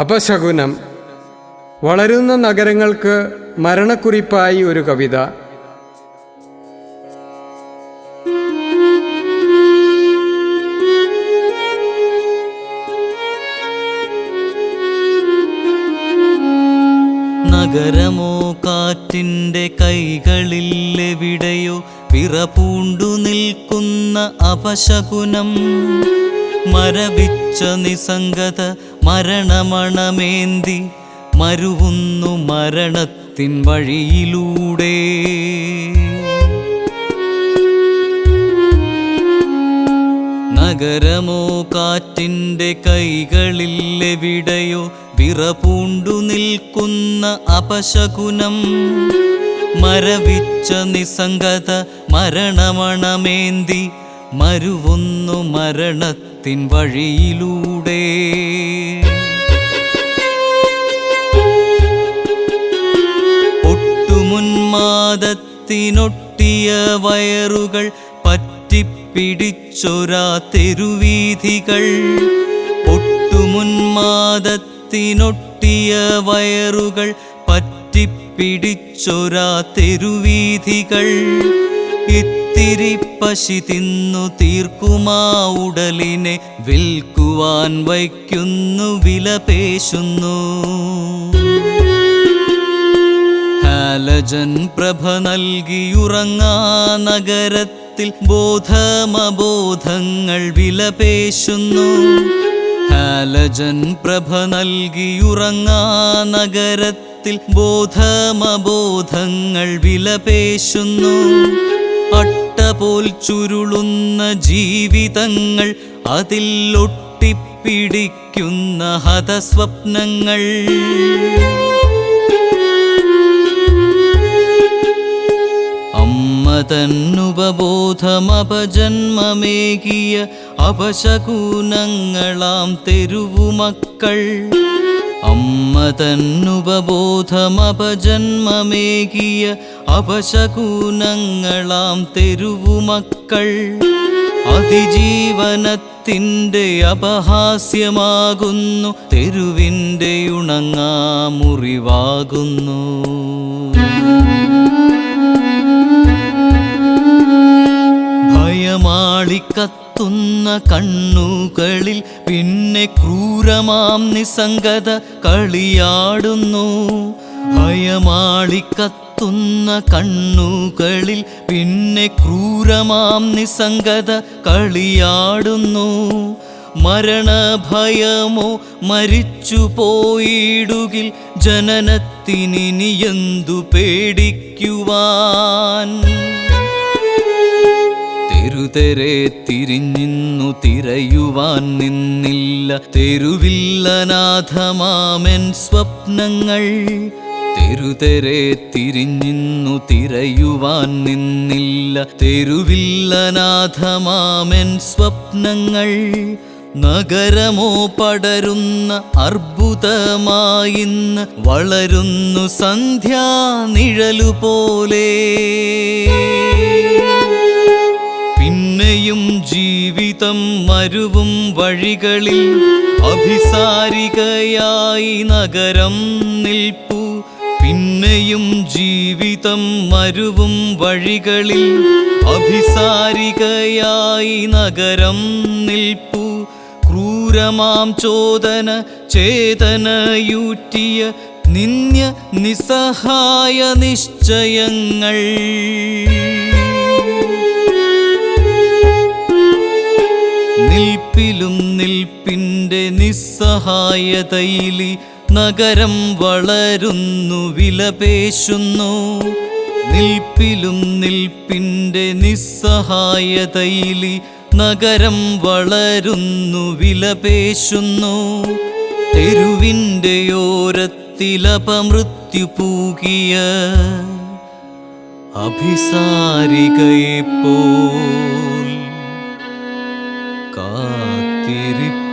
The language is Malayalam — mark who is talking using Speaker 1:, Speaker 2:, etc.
Speaker 1: അപശകുനം. വളരുന്ന നഗരങ്ങൾക്ക് മരണക്കുറിപ്പായി ഒരു കവിത.
Speaker 2: നഗരമോ കാറ്റിന്റെ കൈകളിൽ എവിടെയോ വിറപൂണ്ടു നിൽക്കുന്ന അപശകുനം. മരവിച്ച നിസംഗത മരണമണമേന്തി മരുവുന്നു മരണത്തിൻ വഴിയിലൂടെ. നഗരമോ കാറ്റിന്റെ കൈകളില്ലെവിടെയോ വിറപൂണ്ടു നിൽക്കുന്ന അപശകുനം. മരവിച്ച നിസംഗത മരണമണമേന്തി മരുവുന്നു മരണത്തിൻ വഴിയിലൂടെ. ഒട്ടുമുന്മാദത്തിനൊട്ടിയ വയറുകൾ പറ്റിപ്പിടിച്ചൊരാ തെരുവീഥികൾ. ഒട്ടുമുന്മാദത്തിനൊട്ടിയ വയറുകൾ പറ്റിപ്പിടിച്ചൊരാ തെരുവീഥികൾ. ഇത്തിരി പശി തിന്നു തീർക്കുമാ ഉടലിനെ. വിൽക്കുവാൻ വയ്ക്കുന്നു വില പേശുന്നു. ഹാലജൻ പ്രഭ നൽകിയുറങ്ങാ നഗരത്തിൽ ബോധമബോധങ്ങൾ വിലപേശുന്നു ഹാലജൻ പ്രഭ നൽകിയുറങ്ങാ നഗരത്തിൽ ബോധമബോധങ്ങൾ വിലപേശുന്നു അട്ടപോൽ ചുരുളുന്ന ജീവിതങ്ങൾ അതിൽ ഒട്ടിപ്പിടിക്കുന്ന ഹതസ്വപ്നങ്ങൾ. തന്നുപബോധമപജന്മമേകിയ അപശകൂനങ്ങളാം തെരുവുമക്കൾ അമ്മ തന്നുപബോധമപജന്മമേകിയ അപശകൂനങ്ങളാം തെരുവുമക്കൾ അതിജീവനത്തിന്റെ അപഹാസ്യമാകുന്നു തെരുവിന്റെ ഉണങ്ങാ മുറിവാകുന്നു ഭയമാളിക്കത്തുന്ന കണ്ണുകളിൽ പിന്നെ ക്രൂരമാം നിസംഗത കളിയാടുന്നു. ഭയമാളിക്കത്തുന്ന കണ്ണുകളിൽ പിന്നെ ക്രൂരമാം നിസംഗത കളിയാടുന്നു. മരണഭയമോ മരിച്ചു പോയിടുകിൽ ജനനത്തിനി എന്തു പേടിക്കുവാൻ? തെരുതെരെ തിരിഞ്ഞിന്നു തിരയുവാൻ നിന്നില്ല. തെരുവില്ലനാഥമാമൻ സ്വപ്നങ്ങൾ തെരുതെരെ തിരിഞ്ഞിന്നു തിരയുവാൻ നിന്നില്ല. തെരുവില്ലനാഥമാമൻ സ്വപ്നങ്ങൾ നഗരമോ പടരുന്ന അർബുദമായിന്ന് വളരുന്നു സന്ധ്യാ നിഴലുപോലെ പിന്നെയും ജീവിതം മരുവും വഴികളിൽ അഭിസാരികയായി നഗരം നിൽപ്പു. പിന്നെയും ജീവിതം മരുവും വഴികളിൽ അഭിസാരികയായി നഗരം നിൽപ്പു. ക്രൂരമാം ചോദന ചേതനയൂറ്റിയ നിന്യ നിസ്സഹായ നിശ്ചയങ്ങൾ. നിൽപ്പിലും നിൽപ്പിന്റെ നിസ്സഹായതയിലി നഗരം വളരുന്നു വിലപേശുന്നു. നിൽപ്പിലും നിൽപ്പിന്റെ നിസ്സഹായതയിലി നഗരം വളരുന്നു വിലപേശുന്നു. തെരുവിന്റെ ഓരത്തിലപമൃത്യു പൂകിയ അഭിസാരികയെപ്പോ കാത്തിരിപ്പ.